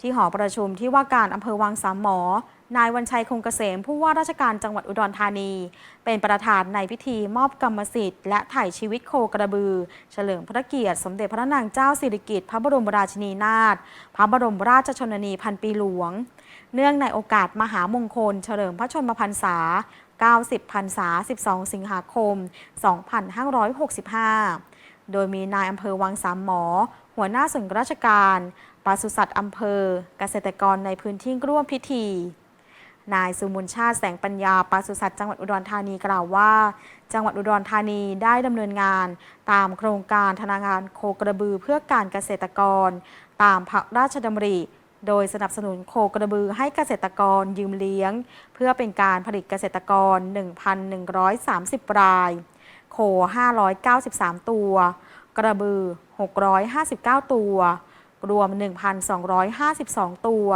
ที่หอประชุมที่ว่าการอำเภอวังสามหมอ นายวันชัยคงเกษมผู้ว่าราชการจังหวัดอุดรธานี เป็นประธานในพิธีมอบกรรมสิทธิ์และถ่ายชีวิตโคกระบือ เฉลิมพระเกียรติสมเด็จพระนางเจ้าสิริกิติ์พระบรมราชินีนาถพระบรมราชชนนีพันปีหลวง เนื่องในโอกาสมหามงคล เฉลิมพระชนมพรรษา 90พรรษา 12 สิงหาคม 2565โดยมีนายอำเภอวังสามหมอ หัวหน้าส่วนราชการปศุสัตว์อำเภอ เกษตรกรในพื้นที่ร่วมพิธี นายสุมุนชาติแสงปัญญาปศุสัตว์จังหวัดอุดรธานีกล่าวว่า จังหวัดอุดรธานีได้ดำเนินงาน ตามโครงการธนาคารโคกระบือเพื่อการเกษตรกร ตามพระราชดำริโดยสนับสนุนโคกระบือให้เกษตรกรยืมเลี้ยง เพื่อเป็นการผลิตเกษตรกร 1,130 ราย โค 593 ตัว กระบือ 659 ตัว รวม 1,252 ตัว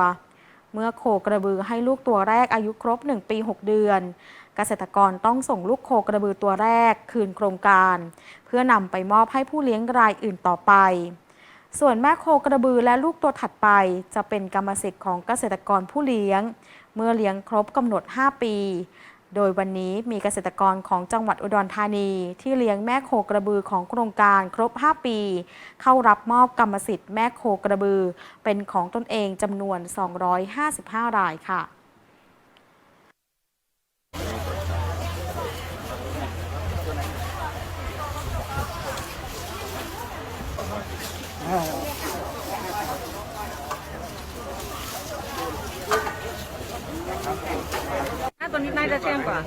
เมื่อโคกระบือให้ลูกตัวแรกอายุครบ 1 ปี 6 เดือน เกษตรกรต้องส่งลูกโคกระบือตัวแรกคืนโครงการ เพื่อนำไปมอบให้ผู้เลี้ยงรายอื่นต่อไปส่วนแม่โคกระบือและลูกตัวถัดไป จะเป็นกรรมสิทธิ์ของเกษตรกรผู้เลี้ยง เมื่อเลี้ยงครบกำหนด 5 ปี โดยวันนี้มีเกษตรกรของจังหวัดอุดรธานี ที่เลี้ยงแม่โคกระบือของโครงการครบ 5 ปี เข้ารับมอบกรรมสิทธิ์แม่โคกระบือ เป็นของตนเองจำนวน 255 รายค่ะ Ah, ตัวนี้น่าจะแจ้งกว่า